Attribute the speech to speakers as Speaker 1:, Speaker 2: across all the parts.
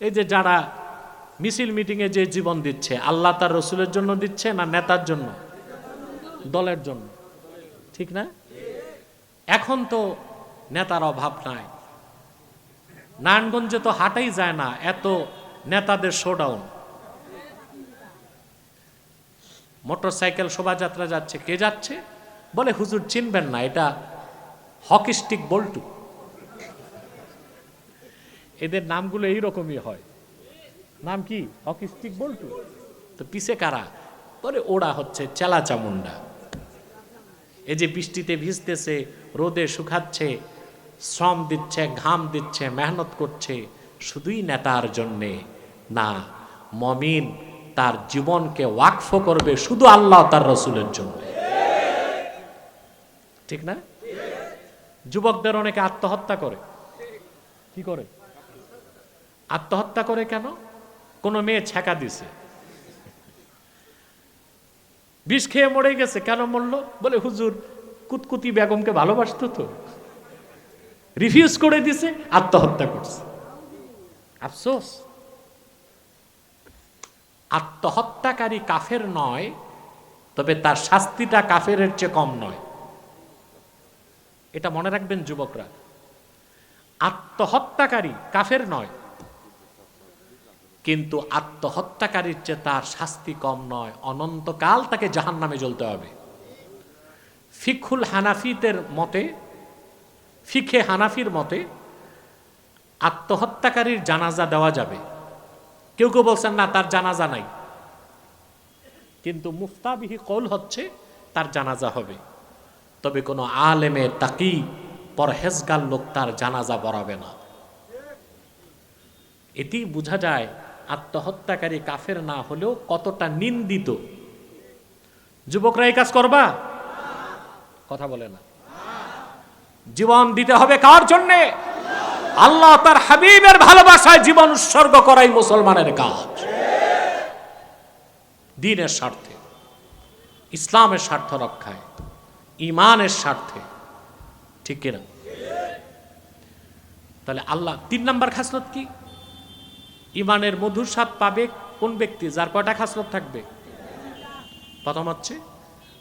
Speaker 1: এই যে যারা মিছিল মিটিংয়ে যে জীবন দিচ্ছে, আল্লাহ তার রসুলের জন্য দিচ্ছে না নেতার জন্য? দলের জন্য। ঠিক না? এখন তো নেতার অভাব নাই। নারায়ণগঞ্জে তো হাঁটাই যায় না, এত নেতাদের শোডাউন মোটরসাইকেল শোভাযাত্রা যাচ্ছে, কে যাচ্ছে? বলে হুজুর চিনবেন না, এটা হকিস্টিক বল্টু। এদের নামগুলো এইরকমই হয়। নাম কি? হকিস্টিক বল্টু? তো পিছে কারা? বলে ওরা হচ্ছে চেলা চামুন্ডা এই যে বৃষ্টিতে ভিজতেছে, রোদে শুকাচ্ছে, শ্রম দিচ্ছে, ঘাম দিচ্ছে, মেহনত করছে, শুধুই নেতার জন্যে। না, মমিন তার জীবনকে ওয়াকফ করবে শুধু আল্লাহ তার রসুলের জন্য। ঠিক না? যুবকদের অনেকে আত্মহত্যা করে। কি করে? আত্মহত্যা করে কেন? কোনো মেয়ে ছ্যাঁকা দিছে। বিষ খেয়ে মরে গেছে, কেন মরলো? বলে, হুজুর, কুতকুতি বেগমকে ভালোবাসতো তো। রিফিউজ করে দিছে, আত্মহত্যা করছে। আফসোস। আত্মহত্যাকারী কাফের নয়, তবে তার শাস্তিটা কাফের চেয়ে কম নয়। এটা মনে রাখবেন যুবকরা। আত্মহত্যাকারী কাফের নয় কিন্তু আত্মহত্যাকারীর চেয়ে তার শাস্তি কম নয়। অনন্তকাল তাকে জাহান নামে জ্বলতে হবে। ফিকুল হানাফিদের মতে ফিখে হানাফির মতে, আত্মহত্যাকারীর জানাজা দেওয়া যাবে। কেউ কেউ বলছেন, না, তার জানাজা নাই। কিন্তু মুফতাবিহি কৌল হচ্ছে, তার জানাজা হবে। তবে কোনো আলেমে তাকি, পরহেজগার লোক তার জানাজা পড়াবে না। এটি বোঝা যায় আত্মহত্যাকারী কাফের না হলেও কতটা নিন্দিত। যুবকরা এই কাজ করবা? কথা বলে না। জীবন দিতে হবে কার জন্যে? আল্লাহ তার হাবিবের ভালোবাসায় জীবন উৎসর্গ করাই মুসলমানের কাজ। দিনের স্বার্থে, ইসলামের স্বার্থ রক্ষায়, ইমানের স্বার্থে, ঠিক কিনা? তাহলে আল্লাহ তিন নম্বর খাসলত কি? ইমানের মধুর স্বাদ পাবে কোন ব্যক্তি যার কয়টা খাসলত থাকবে? প্রথম হচ্ছে,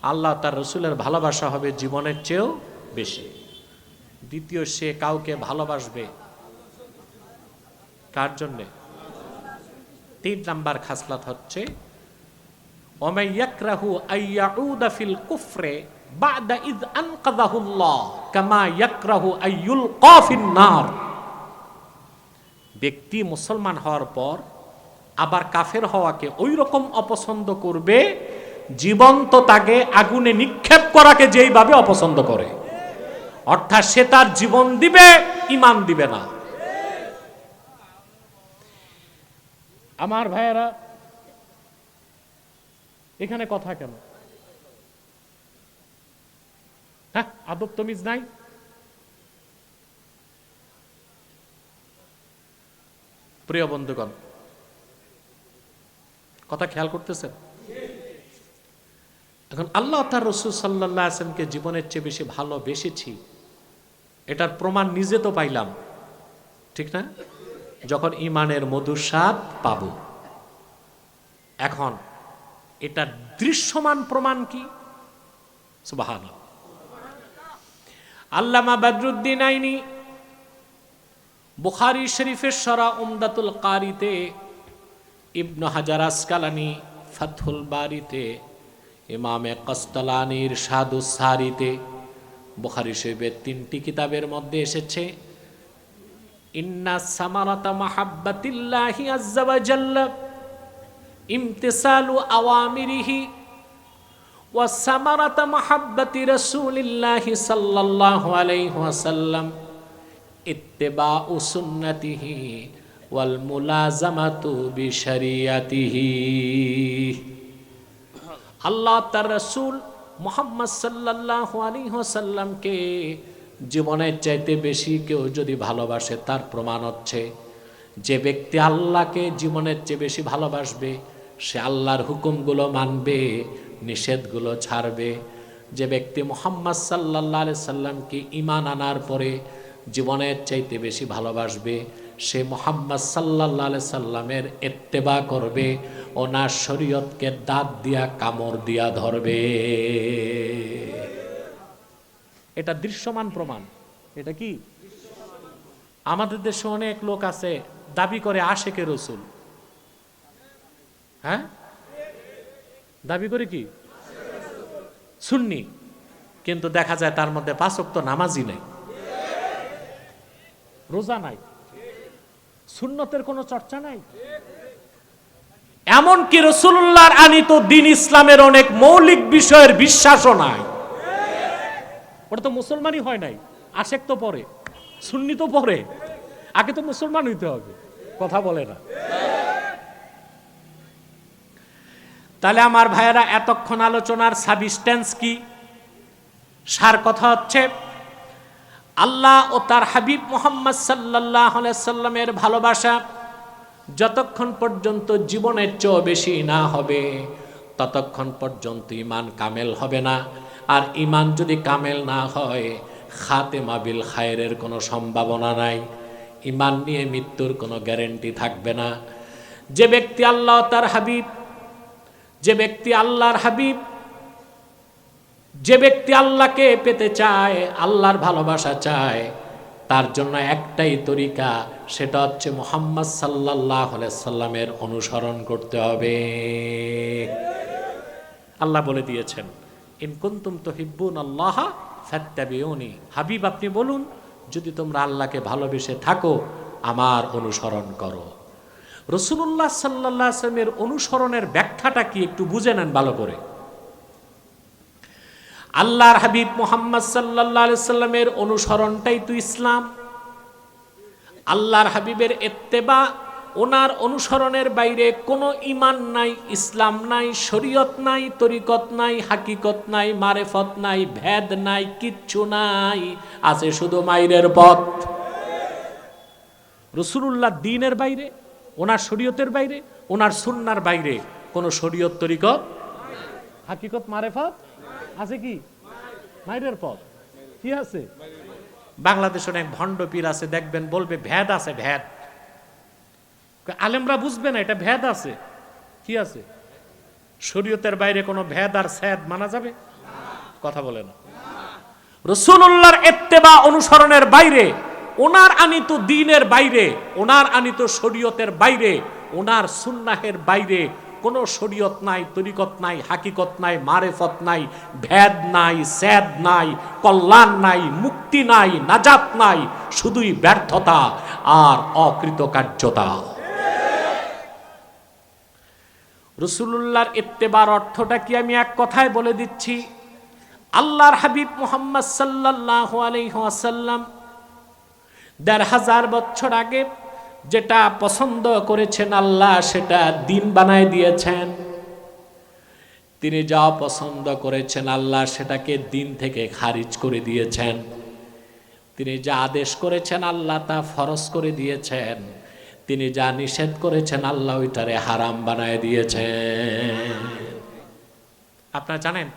Speaker 1: আল্লাহ তার রসুলের ভালোবাসা হবে জীবনের চেয়েও বেশি। দ্বিতীয়, সে কাউকে ভালোবাসবে কার জন্যে? তিন নাম্বার খাসলাত হচ্ছে ওমাইয়াকরাহু আইয়াউদা ফিল কুফরে বাদা ইদ আনকাদাহুল্লাহ কামা ইয়াকরাহু আইয়ুল কফিন নার। ব্যক্তি মুসলমান হওয়ার পর আবার কাফের হওয়াকে ওই রকম অপছন্দ করবে, জীবন্ত তাকে আগুনে নিক্ষেপ করাকে যেইভাবে অপছন্দ করে। অর্থাৎ সে তার জীবন দিবে ইমান দিবে না। আমার ভাইয়েরা, এখানে কথা কেন? হ্যাঁ আদব তমিজ নাই? প্রিয় বন্ধুগণ, কথা খেয়াল করতেছেন? এখন আল্লাহ তার রসুল সাল্লাহ আসলামকে জীবনের চেয়ে বেশি ভালোবেসেছি, এটার প্রমাণ নিজে তো পাইলাম, ঠিক না? যখন ইমানের মধুর স্বাদ পাব। এখন এটা দৃশ্যমান প্রমাণ কি? আল্লামা বাদরুদ্দিন আইনি বুখারি শরীফের সরা উমদাতুল কারিতে ইবনু হাজার আসকালানি ফাথুল বারিতে, ইমামে কস্তলানির সাধু সারিতে, বুখারি শরীফের তিনটি কিতাবের মধ্যে এসেছে, ইন্না সামারাতা মাহাব্বাতিল্লাহি আজ্জা ওয়া জাল্লা, ইমতিসালু আওয়ামিরিহি ওয়া সামারাতা মাহাব্বাতি রাসূলিল্লাহি সাল্লাল্লাহু আলাইহি ওয়াসাল্লাম। ইত্তিবাউ সুন্নাতিহি ওয়াল মুলাজামাতু বিশরিয়াতিহি। আল্লাহ তার রসুল মোহাম্মদ সাল্লাল্লাহু আলাইহি ওয়াসাল্লামকে জীবনের চাইতে বেশি কেউ যদি ভালোবাসে, তার প্রমাণ হচ্ছে যে ব্যক্তি আল্লাহকে জীবনের চেয়ে বেশি ভালোবাসবে, সে আল্লাহর হুকুমগুলো মানবে, নিষেধগুলো ছাড়বে। যে ব্যক্তি মোহাম্মদ সাল্লাহ আলি সাল্লামকে ইমান আনার পরে জীবনের চাইতে বেশি ভালোবাসবে। সে মোহাম্মদ সাল্লাহ সাল্লামের এত্তেবা করবে ওনার শরীয়তকে দাঁত দিয়া, কামড় দিয়া ধরবে। এটা দৃশ্যমান প্রমাণ। এটা কি? আমাদের দেশে অনেক লোক আছে, দাবি করে আশেকে রসুল। হ্যাঁ? দাবি করে কি? সুন্নি। কিন্তু দেখা যায় তার মধ্যে পাঁচক তো নামাজই নেই। রোজা নাই। সুন্নতের কোনো চর্চা নাই। এমনকি রসুল্লাহর আনিত দিন ইসলামের অনেক মৌলিক বিষয়ের বিশ্বাসও নাই। ওটা তো মুসলমানই হয় নাই। আশেক তো পরে, সুন্নি তো পরে। আগে তো মুসলমান হইতে হবে, কথা বলে না। তাহলে আমার ভাইয়েরা, এতক্ষণ আলোচনার সাবিস্টেন্স কি? সার কথা হচ্ছে আল্লাহ ও তার হাবিব মোহাম্মদ সাল্লাহ সাল্লামের ভালোবাসা যতক্ষণ পর্যন্ত জীবনের চেয়েও বেশি না হবে, ততক্ষণ পর্যন্ত ইমান কামেল হবে না। আর ইমান যদি কামেল না হয় খাতে মাবিল খায়ের কোনো সম্ভাবনা নাই। ইমান নিয়ে মৃত্যুর কোনো গ্যারেন্টি থাকবে না। যে ব্যক্তি আল্লাহ তার হাবিব, যে ব্যক্তি আল্লাহর হাবিব যে ব্যক্তি আল্লাহকে পেতে চায়, আল্লাহর ভালোবাসা চায়, তার জন্য একটাই তরিকা, সেটা হচ্ছে মোহাম্মদ সাল্লাহ সাল্লামের অনুসরণ করতে হবে। আল্লাহ বলে দিয়েছেন ইনকুন্তুম তো হিব্বুন আল্লাহ ফাত্তাবিউনি। হাবিব, আপনি বলুন, যদি তোমরা আল্লাহকে ভালোবেসে থাকো, আমার অনুসরণ করো। রসুল্লাহ সাল্লাহ আসলামের অনুসরণের ব্যাখ্যাটা কি একটু বুঝে নেন ভালো করে। আল্লাহর হাবিব মোহাম্মদ সাল্লাহ সাল্লামের অনুসরণটাই তো ইসলাম। আল্লাহর হাবিবের এত্তেবা ওনার অনুসরণের বাইরে কোনো ইমান নাই, ইসলাম নাই, শরীয়ত নাই, তরিকত নাই, হাকিকত নাই, মারেফত নাই, ভেদ নাই, কিচ্ছু নাই, আছে শুধু মাইরের পথ। রসুল্লাহ দিনের বাইরে, ওনার শরীয়তের বাইরে, ওনার সুন্নার বাইরে কোনো শরীয়ত, তরিকত হাকিকত, মারেফত আছে কি? মাইরের পথ। কি আছে? বাংলাদেশ অনেক ভণ্ড পীর আছে, দেখবেন বলবে, ভেদ আছে, ভেদ। আলেমরা বুঝবে না, এটা ভেদ আছে। কি আছে? শরীয়তের বাইরে কোনো ভেদ আর স্যাদ মানা যাবে? কথা বলে না। রসুল্লাহর এত্তেবা অনুসরণের বাইরে, ওনার আনিত দিনের বাইরে, ওনার আনিত শরীয়তের বাইরে, ওনার সুন্নাহের বাইরে কোনো শরীয়ত নাই, তরিকত নাই, হাকিকত নাই, মারেফত নাই, ভেদ নাই, স্যাদ নাই, কল্যাণ নাই, মুক্তি নাই, নাজাত নাই, শুধুই ব্যর্থতা আর অকৃতকার্যতা। রসুল্লাহর ইত্তেবার অর্থটা কি আমি এক কথায় বলে দিচ্ছি? আল্লাহর হাবিব মোহাম্মদ সাল্লাহ আলহাসাল্লাম দেড় হাজার বছর আগে যেটা পছন্দ করেছেন আল্লাহ, সেটা দিন বানায় দিয়েছেন। তিনি যা পছন্দ করেছেন আল্লাহ, সেটাকে দিন থেকে খারিজ করে দিয়েছেন। তিনি যা আদেশ করেছেন আল্লাহ, তা ফরজ করে দিয়েছেন। তিনি যা নিষেধ করেছেন আল্লাহ, ওইটারে হারাম বানায় দিয়েছেন। আপনারা জানেন,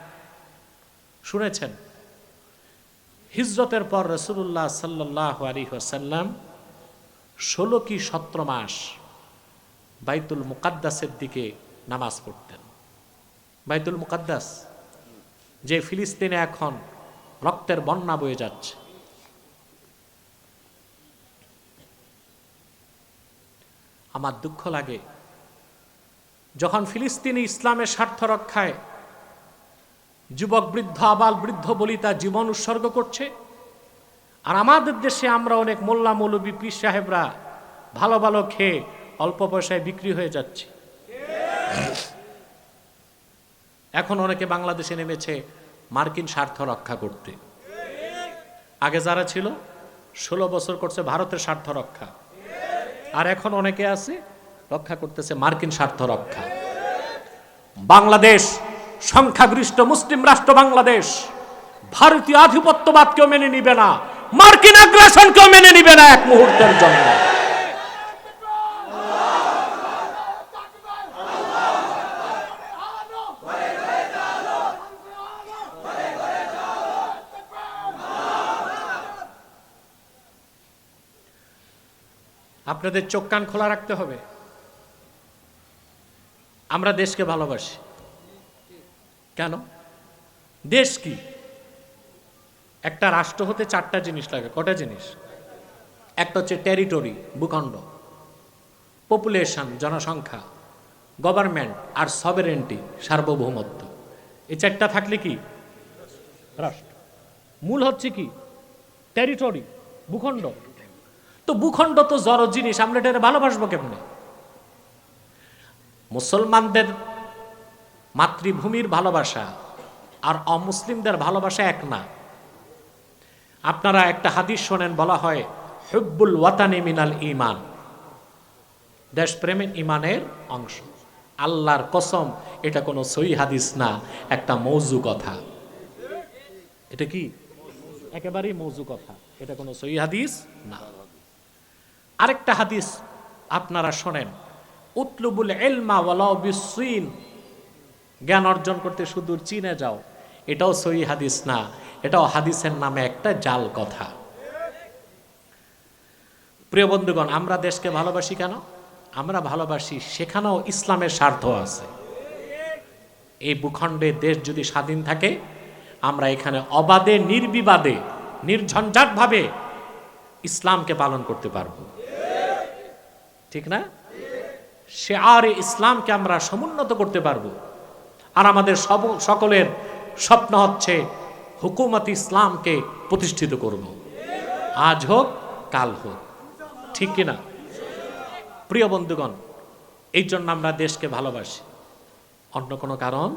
Speaker 1: শুনেছেন, হিজরতের পর রসুল্লাহ সাল্লাহ আলী সাল্লাম ষোলো কি সতেরো মাস বাইতুল মুকাদ্দাসের দিকে নামাজ পড়তেন। বাইতুল মুকাদ্দাস, যে ফিলিস্তিনে এখন রক্তের বন্যা বয়ে যাচ্ছে। আমার দুঃখ লাগে, যখন ফিলিস্তিনি ইসলামের স্বার্থ রক্ষায় যুবক বৃদ্ধ, আবাল বৃদ্ধ বলি তার জীবন উৎসর্গ করছে আর আমাদের দেশে আমরা অনেক মোল্লা মৌলবী পীর সাহেবরা ভালো ভালো খেয়ে অল্প পয়সায় বিক্রি হয়ে যাচ্ছে। এখন অনেকে বাংলাদেশে নেমেছে মার্কিন স্বার্থ রক্ষা করতে। আগে যারা ছিল, ষোলো বছর করছে ভারতের স্বার্থ রক্ষা। আর এখন অনেকে আছে, রক্ষা করতেছে মার্কিন স্বার্থ রক্ষা। বাংলাদেশ, সংখ্যাগরিষ্ঠ মুসলিম রাষ্ট্র বাংলাদেশ, ভারতীয় আধিপত্যবাদকেও মেনে নিবে না। মার্কিন আগ্রাসনকেও মেনে নিবে না এক মুহূর্তের জন্য। আপনাদের চোখ কান খোলা রাখতে হবে। আমরা দেশকে ভালোবাসি। কেন? দেশ কি? একটা রাষ্ট্র হতে চারটা জিনিস লাগে। কটা জিনিস? একটা হচ্ছে টেরিটরি ভূখণ্ড পপুলেশন জনসংখ্যা গভর্নমেন্ট আর সবেরেন্টি সার্বভৌমত্ব। এই চারটা থাকলে কি? রাষ্ট্র। মূল হচ্ছে কি? টেরিটরি ভূখণ্ড। তো ভূখণ্ড তো জড় জিনিস, আমরা এটা ভালোবাসবো কেমনে? মুসলমানদের মাতৃভূমির ভালোবাসা আর অমুসলিমদের ভালোবাসা এক না। আপনারা একটা হাদিস শোনেন, বলা হয়, হুব্বুল ওয়াতানি মিনাল ইমান দেশপ্রেমের ইমানের অংশ। আল্লাহর কসম, এটা কোনো সই হাদিস না, একটা মৌজু কথা। এটা কি? একেবারেই মৌজু কথা। এটা কোনো সই হাদিস না। আরেকটা হাদিস আপনারা শোনেন, উতলুবুল এলমা ওয়ালাও বিসুইন জ্ঞান অর্জন করতে সুদূর চীনে যাও। এটাও সই হাদিস না, এটাও হাদিসের নামে একটা জাল কথা। প্রিয় বন্ধুগণ, আমরা দেশকে ভালোবাসি কেন? আমরা ভালোবাসি সেখানেও ইসলামের স্বার্থ আছে। এই ভূখণ্ডে দেশ যদি স্বাধীন থাকে, আমরা এখানে অবাধে, নির্বিবাদে, নির্ঝঞ্ঝাটভাবে ইসলামকে পালন করতে পারব। ঠিক না? সে আর ইসলামকে আমরা সমুন্নত করতে পারব। আর আমাদের সকলের স্বপ্ন হচ্ছে হুকুমত ইসলামকে প্রতিষ্ঠিত করব। আজ হোক, কাল হোক। ঠিক কিনা? প্রিয় বন্ধুগণ, এই জন্য আমরা দেশকে ভালোবাসি। অন্য কোনো কারণ?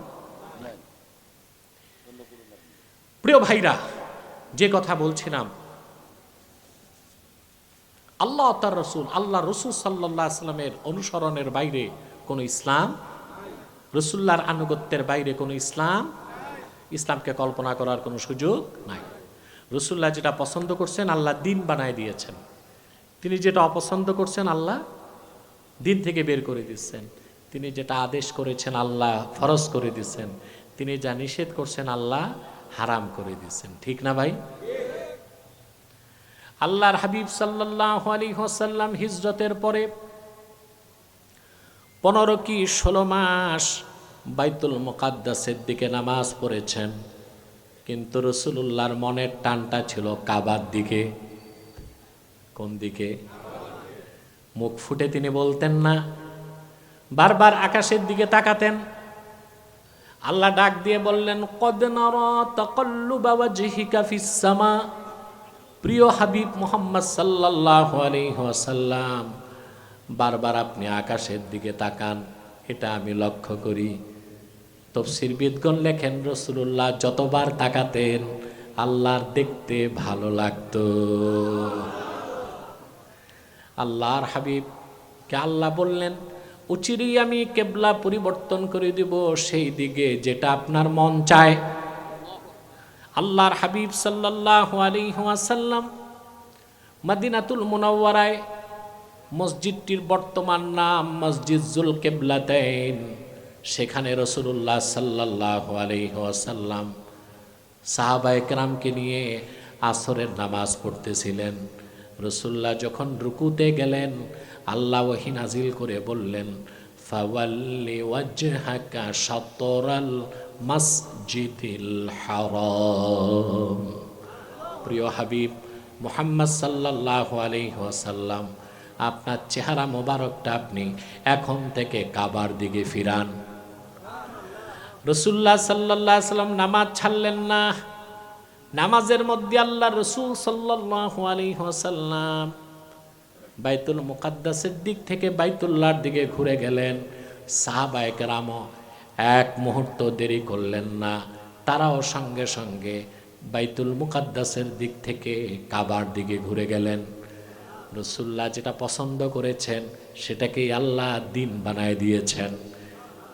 Speaker 1: প্রিয় ভাইরা, যে কথা বলছিলাম, আল্লাহ তার রসুল, আল্লাহ রসুল সাল্লাহ আসলামের অনুসরণের বাইরে কোনো ইসলাম রসুল্লার আনুগত্যের বাইরে কোনো ইসলাম ইসলামকে কল্পনা করার কোনো সুযোগ নাই। রসুল্লাহ যেটা পছন্দ করছেন, আল্লাহ দিন বানায় দিয়েছেন। তিনি যেটা অপছন্দ করছেন, আল্লাহ দিন থেকে বের করে দিচ্ছেন। তিনি যেটা আদেশ করেছেন, আল্লাহ ফরজ করে দিচ্ছেন। তিনি যা নিষেধ করছেন, আল্লাহ হারাম করে দিচ্ছেন। ঠিক না ভাই? আল্লাহর হাবিব সাল্লাহ আলী হোসাল্লাম হিজরতের পরে পনেরো কি ষোলো মাস বাইতুল মোকাদ্দাসের দিকে নামাজ পড়েছেন। কিন্তু রসুল্লাহর মনের টানটা ছিল কাবার দিকে। কোন দিকে? মুখ ফুটে তিনি বলতেন না। বারবার আকাশের দিকে তাকাতেন। আল্লাহ ডাক দিয়ে বললেন, কদ তকল্লু বাবা জিহিকা ফিসামা প্রিয় হাবিব মোহাম্মদ সাল্লাহ আলহাসাল্লাম বারবার আপনি আকাশের দিকে তাকান, এটা আমি লক্ষ্য করি। তফসির বিদগণ লেখেন রসুল্লাহ যতবার তাকাতেন, আল্লাহর দেখতে ভালো লাগতো। আল্লাহর হাবিব কে আল্লাহ বললেন, উচিরই আমি কেবলা পরিবর্তন করে দিব সেই দিকে যেটা আপনার মন চায়। আল্লাহর হাবিব সাল্লাহ আলিহাসাল্লাম মাদিনাতুল মুনাওয়ারায় মসজিদটির বর্তমান নাম মসজিদ জুল কেবলাতেন সেখানে রসুল্লাহ সাল্লাহ আলিহাসাল্লাম সাহাবা একরামকে নিয়ে আসরের নামাজ পড়তেছিলেন। রসুল্লাহ যখন রুকুতে গেলেন, আল্লাহ ওহি নাজিল করে বললেন, ফাওয়াল্লি প্রিয় হাবিব, মোহাম্মদ সাল্লাল্লাহু আলাইহি ওয়াসাল্লাম, আপনার চেহারা মোবারকটা আপনি এখন থেকে কাবার দিকে ফিরান। রসুল্লাহ সাল্লাহ সাল্লাম নামাজ ছাড়লেন না। নামাজের মধ্যে আল্লাহ রসুল সাল্লাল্লাহু আলাইহি ওয়াসাল্লাম বাইতুল মুকাদ্দাসের দিক থেকে বাইতুল্লাহর দিকে ঘুরে গেলেন। সাহাবায়ে কেরামও এক মুহূর্ত দেরি করলেন না। তারাও সঙ্গে সঙ্গে বাইতুল মুকাদ্দাসের দিক থেকে কাবার দিকে ঘুরে গেলেন। রসুল্লাহ যেটা পছন্দ করেছেন, সেটাকেই আল্লাহ দিন বানায় দিয়েছেন।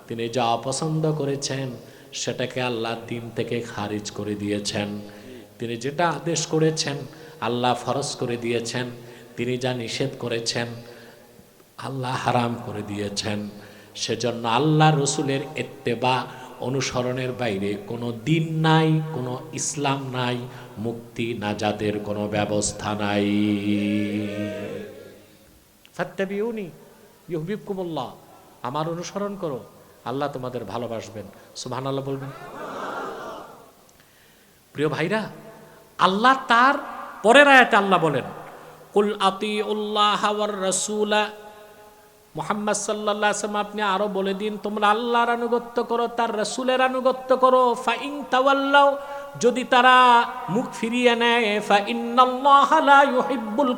Speaker 1: তিনি যা অপছন্দ করেছেন, সেটাকে আল্লাহ দিন থেকে খারিজ করে দিয়েছেন। তিনি যেটা আদেশ করেছেন, আল্লাহ ফরজ করে দিয়েছেন। তিনি যা নিষেধ করেছেন, আল্লাহ হারাম করে দিয়েছেন। সেজন্য আল্লাহ রসুলের এত্তেবা অনুসরণের বাইরে কোনো দিন নাই, কোনো ইসলাম নাই, মুক্তি নাজাদের কোনো ব্যবস্থা নাই। ফাত্তাবিউনি ইউহিবকুমুল্লাহ আমার অনুসরণ করো। আল্লাহ তোমাদের ভালোবাসবেন। সুবহানাল্লাহ বলবেন। প্রিয় ভাইরা, আল্লাহ তার পরের আয়াতে আল্লাহ বলেন, কুল আতি উল্লাহ রসুলা। মোহাম্মদ সাল্লাহ আসলাম আপনি আরও বলে দিন, তোমরা আল্লাহর আনুগত্য করো, তার রসুলের আনুগত্য করো। ফাইং তাওয়াল্লাও যদি তারা মুখ ফিরিয়ে নেয় ফা ইন্নাল্লাহ লা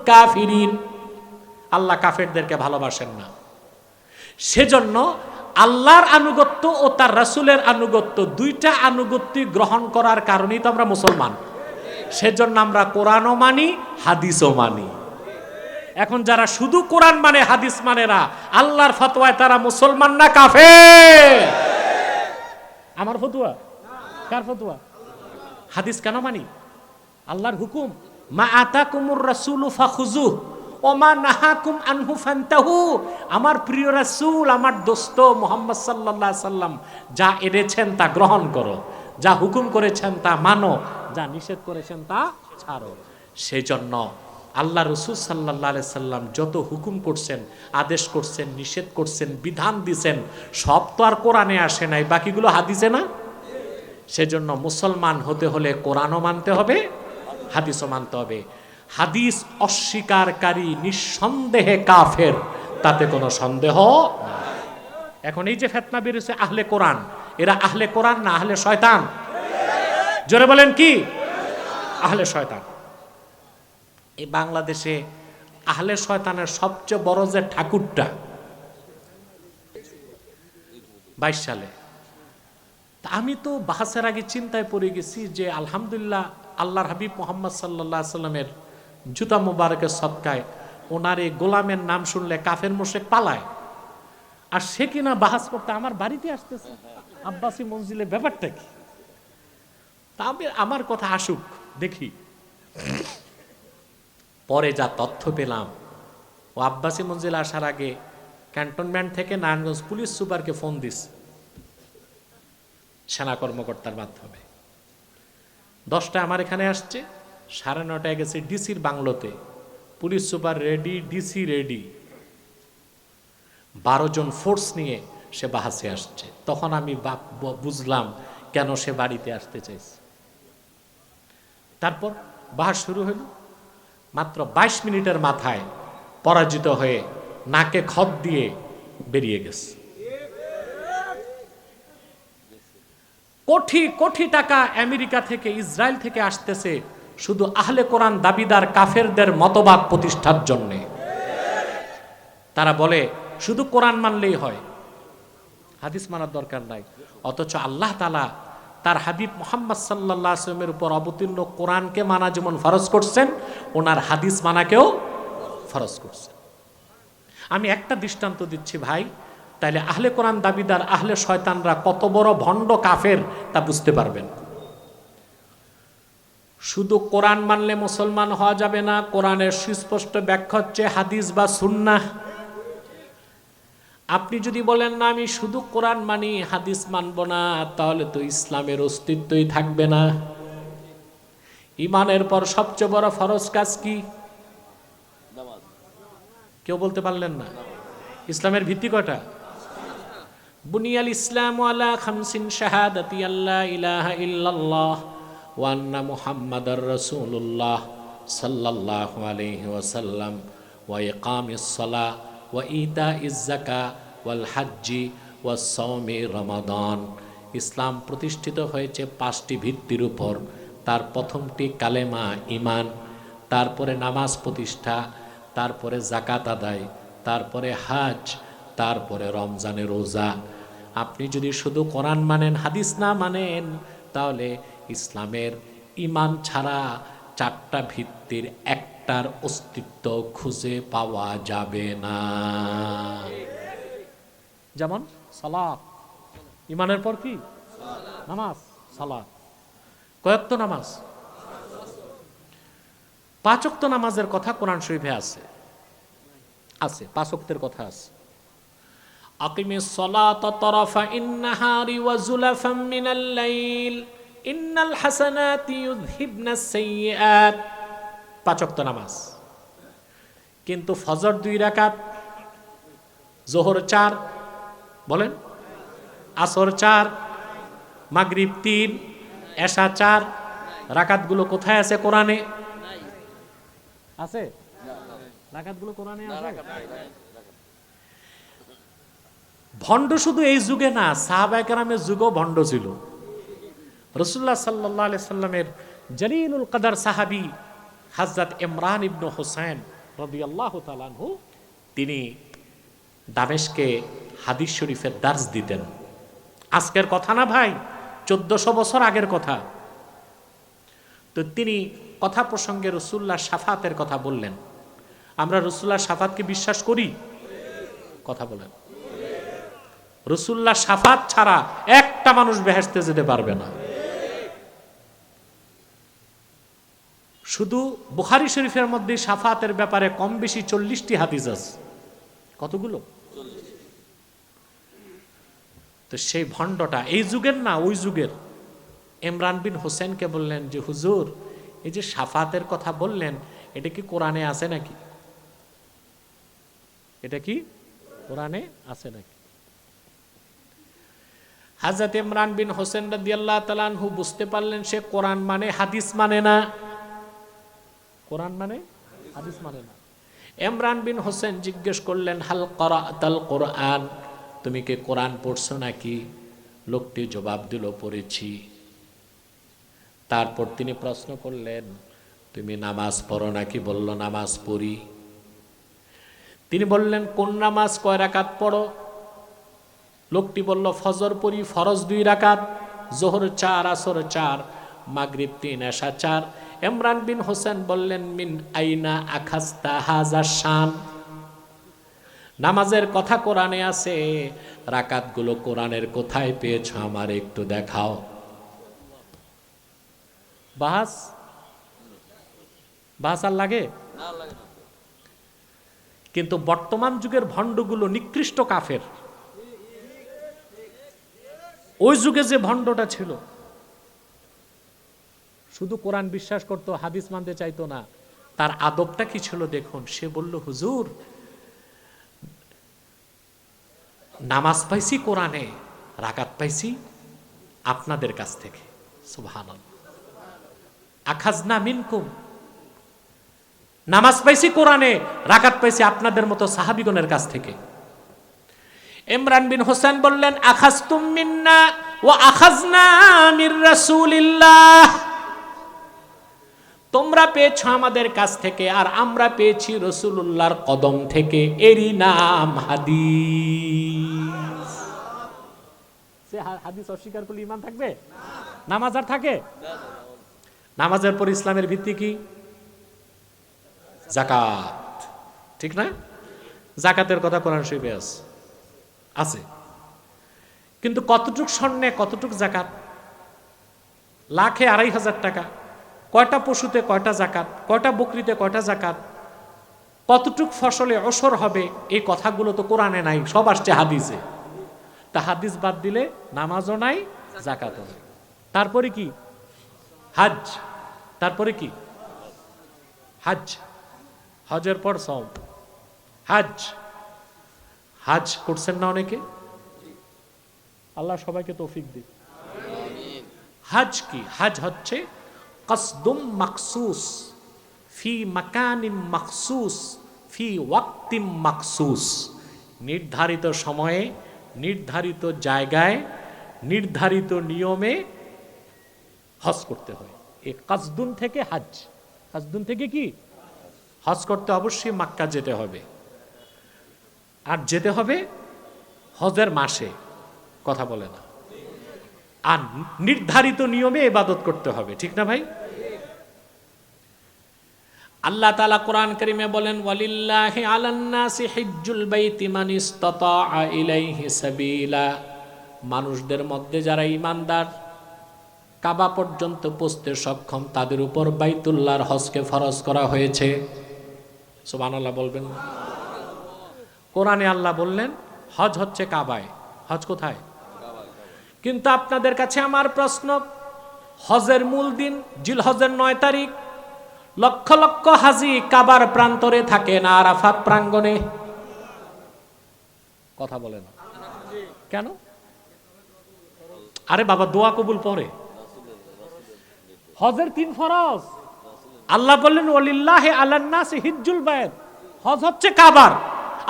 Speaker 1: কাফিরিন। আল্লাহ কাফেরদেরকে ভালোবাসেন না। সেজন্য আল্লাহর আনুগত্য ও তার রাসুলের আনুগত্য দুইটা আনুগত্য গ্রহণ করার কারণেই তো আমরা মুসলমান। সেজন্য আমরা কোরআনও মানি, হাদিসও মানি। এখন যারা শুধু কোরআন মানে হাদিস মানেরা আল্লাহর ফতোয়ায় তারা মুসলমান না কাফে আমার ফতুয়া? কার ফতুয়া? হাদিস কেন মানি? আল্লাহর হুকুম, মা আতাকুমুর রাসূলু ফাখুজু ও মা নাহাকুম আনহু ফান্তাহু। আমার প্রিয় রাসূল, আমার দোস্ত মোহাম্মদ সাল্লাল্লাহু সাল্লাম, যা এনেছেন তা গ্রহণ করো, যা হুকুম করেছেন তা মানো, যা নিষেধ করেছেন তা ছাড়ো। সেই জন্য আল্লাহ রসুল সাল্লাহ সাল্লাম যত হুকুম করছেন, আদেশ করছেন, নিষেধ করছেন, বিধান দিছেন, সব তো আর কোরআনে আসে নাই, বাকিগুলো হাদিসে না? সেজন্য মুসলমান হতে হলে কোরআনও মানতে হবে, হাদিসও মানতে হবে। হাদিস অস্বীকারী নিঃসন্দেহে কাফের, তাতে কোনো সন্দেহ এখন এই যে ফেতনা বেরোছে আহলে কোরআন, এরা আহলে কোরআন না আহলে শয়তান? জোরে বলেন কি? আহলে শয়তান। এই বাংলাদেশে আহলে শয়তানের সবচেয়ে বড় যে ঠাকুরটা, বাইশ সালে। তা আমি তো বাহাসের আগে চিন্তায় পড়ে গেছি যে আলহামদুলিল্লাহ আল্লাহর হাবিব মোহাম্মদ সাল্লাহ সাল্লামের জুতা মুবারকের সৎকায়। ওনার এই গোলামের নাম শুনলে কাফের মোশেক পালায়। আর সে কিনা বাহাস করতে আমার বাড়িতে আসতেছে। আব্বাসি মঞ্জিলে ব্যাপারটা কি? তবে আমার কথা আসুক, দেখি। পরে যা তথ্য পেলাম, ও আব্বাসি মঞ্জিল আসার আগে ক্যান্টনমেন্ট থেকে নারায়ণগঞ্জ পুলিশ সুপারকে ফোন দিস। সেনা কর্মকর্তার মাধ্যমে। দশটা আমার এখানে আসছে। সাড়ে নটায় গেছে ডিসির বাংলোতে। Police super ready, DC ready. বারো জন ফোর্স নিয়ে সে বাহাসে আসছে। তখন আমি বুঝলাম কেন সে বাড়িতে আসতে চাইছে। তারপর বাহাস শুরু হলো। মাত্র ২২ মিনিটের মাথায় পরাজিত হয়ে নাকে খত দিয়ে বেরিয়ে গেছে। কোটি কোটি টাকা আমেরিকা থেকে, ইসরায়েল থেকে আসতেছে শুধু আহলে কোরআন দাবিদার কাফেরদের মতবাদ প্রতিষ্ঠার জন্যে। তারা বলে, শুধু কোরআন মানলেই হয়। হাদিস মানার দরকার নাই। অথচ আল্লাহ তালা তার হাবিব মোহাম্মদ সাল্লাহ আসলামের উপর অবতীর্ণ কোরআনকে মানা যেমন ফরজ করছেন, ওনার হাদিস মানাকেও ফরজ করছেন। আমি একটা দৃষ্টান্ত দিচ্ছি, ভাই, তাইলে আহলে কোরআন দাবিদার, আহলে শয়তানরা কত বড় ভণ্ড কাফের তা বুঝতে পারবেন। শুধু কোরআন মানলে মুসলমান হওয়া যাবে না, কোরআনের সুস্পষ্ট ব্যাখ্যা হচ্ছে হাদিস বা সুন্নাহ। আপনি যদি বলেন, না, আমি শুধু কোরআন মানি, হাদিস মানব না, তাহলে তো ইসলামের অস্তিত্বই থাকবে না। ইমানের পর সবচেয়ে বড় ফরজ কাজ কি? কেউ বলতে পারলেন না? ইসলামের ভিত্তি কটা বুনিয়াল ইসলাম আলা খামসিন শাহাদাতি আল্লাহ ইলাহা ইল্লাল্লাহ। ওয়া আন্না মুহাম্মাদার রাসূলুল্লাহ সাল্লাল্লাহু আলাইহি ওয়াসাল্লাম ওয়া ইকামিস সালাহ ওয়া ইতাইজ যাকা ওয়াল হাজ্জি ওয়াস সাওমি রমাদান। ইসলাম প্রতিষ্ঠিত হয়েছে পাঁচটি ভিত্তির উপর। তার প্রথমটি কালেমা ইমান তারপরে নামাজ প্রতিষ্ঠা, তারপরে জাকাত আদায়, তারপরে হাজ, তারপরে রমজানে রোজা। আপনি যদি শুধু কোরআন মানেন, হাদিস না মানেন, তাহলে ইসলামের ইমান ছাড়া চারটা ভিত্তির একটার অস্তিত্ব খুঁজে পাওয়া যাবে না। যেমন সালাদ ইমানের পর কি? নামাজ সালাদ কয়েকত নামাজ। পাঁচক্ত নামাজের কথা কোরআন শরীফে আছে। আছে পাচকদের কথা আছে। আকিমে সলাত তরফা ইন্নাহারি ওয়া জুলাফাম মিনাল লাইল। ইন্নাল হাসানাতি ইউযহিবনা সাইয়্যাত পাঁচ ওয়াক্ত নামাজ। কিন্তু ফজর দুই রাকাত জোহর চার বলেন? আসর চার মাগরিব তিন এশা চার রাকাতগুলো কোথায় আছে কোরআনে? আছে? রাকাতগুলো কোরআনে আছে? ভণ্ড শুধু এই যুগে না সাহাবাহামের যুগও ভণ্ড ছিল। রসুল্লাহ সাল্লাহ সাল্লামের জলিলুল কাদার সাহাবি হাজরত ইমরান ইবনু হোসেন রবি আল্লাহ তালানহু তিনি দামেশকে হাদিস শরীফের দার্স দিতেন। আজকের কথা না ভাই, চোদ্দশো বছর আগের কথা। তো তিনি কথা প্রসঙ্গে রসুল্লাহ সাফাতের কথা বললেন। আমরা রসুল্লাহ সাফাতকে বিশ্বাস করি? কথা বলেন। রসুল্লাহ সাফাত ছাড়া একটা মানুষ বেহেসতে যেতে পারবে না। শুধু বুখারি শরীফের মধ্যে সাফাতের ব্যাপারে কম বেশি চল্লিশটি হাদিস আছে। কতগুলো? তো সেই ভণ্ডটা, এই যুগের না, ওই যুগের। ইমরান বিন হোসেনকে বললেন যে, হুজুর, এই যে সাফাতের কথা বললেন, এটা কি কোরআনে আছে নাকি? এটা কি কোরআনে আছে নাকি? হাজরত ইমরান বিন হোসেন রাদি আল্লাহ তালানহু বুঝতে পারলেন, সে কোরআন মানে হাদিস মানে না। কোরআন মানে হাদিস মানে না। ইমরান বিন হোসেন জিজ্ঞেস করলেন, হাল করাতাল কোরআন? তুমি কি কোরআন পড়ছো নাকি? লোকটি জবাব দিল, পড়েছি। তারপর তিনি প্রশ্ন করলেন, তুমি নামাজ পড়ো নাকি? বলল, নামাজ পড়ি। তিনি বললেন, কোন নামাজ কয় রাকাত পড়ো? লোকটি বলল, ফজর পড়ি ফরজ দুই রাকাত, জোহর চার, আসর চার, মাগরিব তিন, এশা চার ইমরান বিন হোসেন বললেন, মিন আইনা আখাস্তা হাজার শান? নামাজের কথা কোরআনে আছে, রাকাতগুলো কোরআনের কোথায় পেয়েছ আমার একটু দেখাও। বাহাস? বাহাস আর লাগে? কিন্তু বর্তমান যুগের ভণ্ডগুলো নিকৃষ্ট কাফের। ওই যুগে যে ভণ্ডটা ছিল শুধু কোরআন বিশ্বাস করতো, হাদিস মানতে চাইতো না। তার আদবটা কি ছিল দেখুন, সে বলল, হুজুর, নামাজ পাইছি কোরআনে, রাকাত পাইছি আপনাদের কাছ থেকে। আখাজনা মিনকুম। নামাজ পাইছি কোরআনে, রাকাত পাইছি আপনাদের মতো সাহাবিগণের কাছ থেকে। ইমরান বিন হোসেন বললেন, আখাজতুম মিন্না ও আখাজনা মির রাসূলিল্লাহ। তোমরা পেয়েছ আমাদের কাছ থেকে, আর আমরা পেয়েছি রসুল্লাহর কদম থেকে। এরই নাম হাদিস। সে হাদিস অস্বীকার করলে ইমান থাকবে? নামাজ আর থাকে? নামাজের পর ইসলামের ভিত্তি কি? জাকাত ঠিক না? জাকাতের কথা কোরআন শরীফে আছে আছে। কিন্তু কতটুক স্বর্ণে, কতটুক জাকাত লাখে আড়াই হাজার টাকা। কয়টা পশুতে কয়টা জাকাত, কয়টা বকরিতে কয়টা জাকাত, কতটুক ফসলে অসর হবে, এই কথাগুলো তো কোরআনে নাই, সব আসছে হাদিসে। তা হাদিস বাদ দিলে নামাজও নাই, জাকাতও নাই। তারপরে কি? হাজ তারপরে কি? হাজ হজের পর সব হাজ হাজ করছেন না অনেকে? আল্লাহ সবাইকে তৌফিক দিক। হাজ কি? হাজ হচ্ছে কসদুম মাকসুস ফি মাকানিম মাকসুস ফি ওয়াক্তিম মাকসুস নির্ধারিত সময়ে, নির্ধারিত জায়গায়, নির্ধারিত নিয়মে হজ করতে হয়। এই কাজদুন থেকে হাজ। কাজদুন থেকে কি? হজ করতে অবশ্যই মাক্কা যেতে হবে। আর যেতে হবে হজের মাসে। কথা বলে না। আর নির্ধারিত নিয়মে ইবাদত করতে হবে, ঠিক না ভাই? আল্লাহ তালা কোরআন করিমে বলেন, ওয়ালিল্লাহি আলান্নাসি হিজ্জুল বাইতি মান ইসতাতাআ ইলাইহি সাবিলা। মানুষদের মধ্যে যারা ঈমানদার, কাবা পর্যন্ত পৌঁছতে সক্ষম, তাদের উপর বাইতুল্লাহর হজকে ফরজ করা হয়েছে। সুবহানাল্লাহ বলবেন? কোরআনে আল্লাহ বললেন, হজ হচ্ছে কাবায়। হজ কোথায়? কিন্তু আপনাদের কাছে আমার প্রশ্ন, হজের মূল দিন জিল হজের নয় তারিখ, লক্ষ লক্ষ হাজি কাবার প্রান্তরে থাকে না আরাফাত প্রাঙ্গণে। কথা বলে না কেন? আরে বাবা, দোয়া কবুল পরে। হজের তিন ফরজ। আল্লাহ বললেন ওলিল্লাহে আলান্নাস হিজ্জুল বায়ত হজ হচ্ছে কাবার।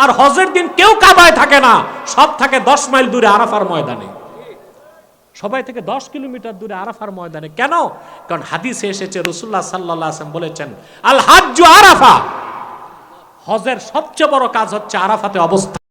Speaker 1: আর হজের দিন কেউ কাবায় থাকে না। সব থাকে দশ মাইল দূরে আরাফার ময়দানে। সবাই থেকে দশ কিলোমিটার দূরে আরাফার ময়দানে। কেন? কারণ হাদিসে এসেছে রসুল্লাহ সাল্লাহ আসলাম বলেছেন, আল আরাফা। হজের সবচেয়ে বড় কাজ হচ্ছে আরাফাতে অবস্থা